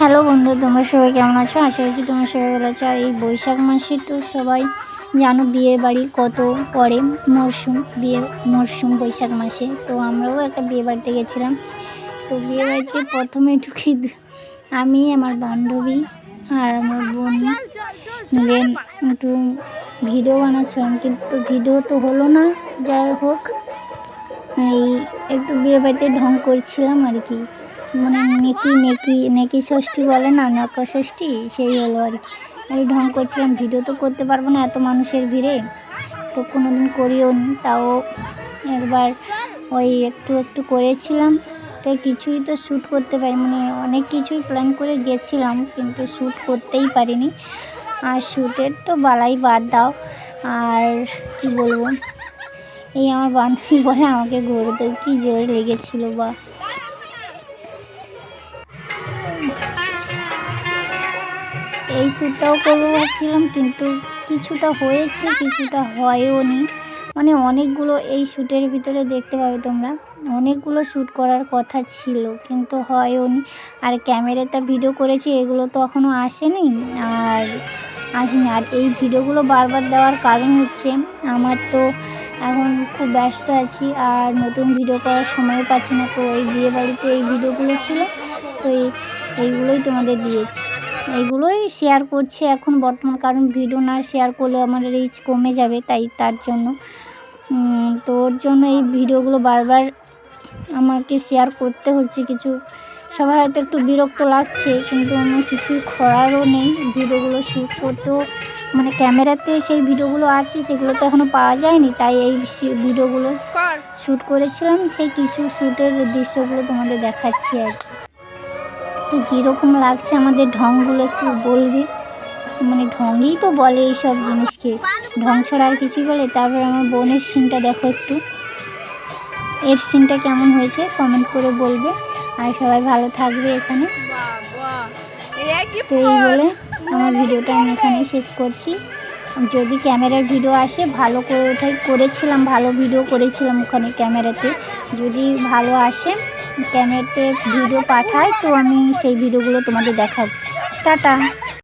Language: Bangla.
হ্যালো বন্ধু, তোমরা সবাই কেমন আছো? আশা করছি তোমরা সবাই ভালো আছো। আর এই বৈশাখ মাসে তো সবাই জানো বিয়ে বাড়ি কত পরে মরশুম বিয়ে মরশুম বৈশাখ মাসে। তো আমরাও একটা বিয়ে বাড়িতে গেছিলাম। তো বিয়ে বাড়িতে প্রথমে ঢুকি আমি, আমার বান্ধবী আর আমার বোন মিলে একটু ভিডিও বানাচ্ছিলাম। কিন্তু ভিডিও তো হলো না, যাই হোক। এই একটু বিয়ে বাড়িতে ঢং করছিলাম আর কি। মানে নেকি নেকি নেকি ষষ্ঠী বলে না, নকা ষষ্ঠী? সেই হলো আর কি। একটু ঢং করছিলাম, ভিডিও তো করতে পারব না এত মানুষের ভিড়ে। তো কোনো দিন করিও নি, তাও একবার ওই একটু একটু করেছিলাম। তো কিছুই তো শ্যুট করতে পারি মানে অনেক কিছুই প্ল্যান করে গেছিলাম, কিন্তু শ্যুট করতেই পারিনি। আর শ্যুটের তো বালাই বাদ দাও, আর কি বলব? এই আমার বান্ধবী বলে আমাকে ঘুরতে কী জোরে লেগেছিল বা? এই শ্যুটটাও করব ভাবছিলাম, কিন্তু কিছুটা হয়েছে, কিছুটা হয়ও নি। মানে অনেকগুলো এই শ্যুটের ভিতরে দেখতে পাবে তোমরা। অনেকগুলো শ্যুট করার কথা ছিল, কিন্তু হয়ও নি। আর ক্যামেরাতে ভিডিও করেছি, এগুলো তো এখনও আসেনি। আর আসেনি। আর এই ভিডিওগুলো বারবার দেওয়ার কারণ হচ্ছে, আমার তো এখন খুব ব্যস্ত আছি, আর নতুন ভিডিও করার সময়ও পাচ্ছি না। তো এই বিয়ে বাড়িতে এই ভিডিওগুলো ছিল, তো এই, এইগুলোই তোমাদের দিয়েছি। এইগুলোই শেয়ার করছি। এখন বর্তমান কারণ ভিডিও না শেয়ার করলে আমার রিচ কমে যাবে তাই তার জন্য। তো ওর জন্য এই ভিডিওগুলো বারবার আমাকে শেয়ার করতে হচ্ছে কিছু। সবার হয়তো একটু বিরক্ত লাগছে কিন্তু আমার কিছু করারও নেই। ভিডিওগুলো শ্যুট করতেও মানে ক্যামেরাতে সেই ভিডিওগুলো আছে সেগুলো তো এখনও পাওয়া যায়নি। তাই এই ভিডিওগুলো শ্যুট করেছিলাম সেই কিছু শ্যুটের দৃশ্যগুলো তোমাদের দেখাচ্ছি আর কি। তো কীরকম লাগছে আমাদের ঢংগুলো একটু বলবে? মানে ঢঙ্গেই তো বলে এই সব জিনিসকে। ঢং ছাড়া আর কিছুই বলে। তারপর আমার বোনের সিনটা দেখো একটু। এর সিনটা কেমন হয়েছে কমেন্ট করে বলবে। আর সবাই ভালো থাকবে এখানে। তো এই বলে আমার ভিডিওটা আমি এখানেই শেষ করছি। যদি ক্যামেরার ভিডিও আসে, ভালো ওঠাই করেছিলাম, ভালো ভিডিও করেছিলাম ওখানে ক্যামেরাতে। যদি ভালো আসে, ক্যামেরাতে ভিডিও পাঠায়, তো আমি সেই ভিডিওগুলো তোমাদের দেখাবো। টাটা।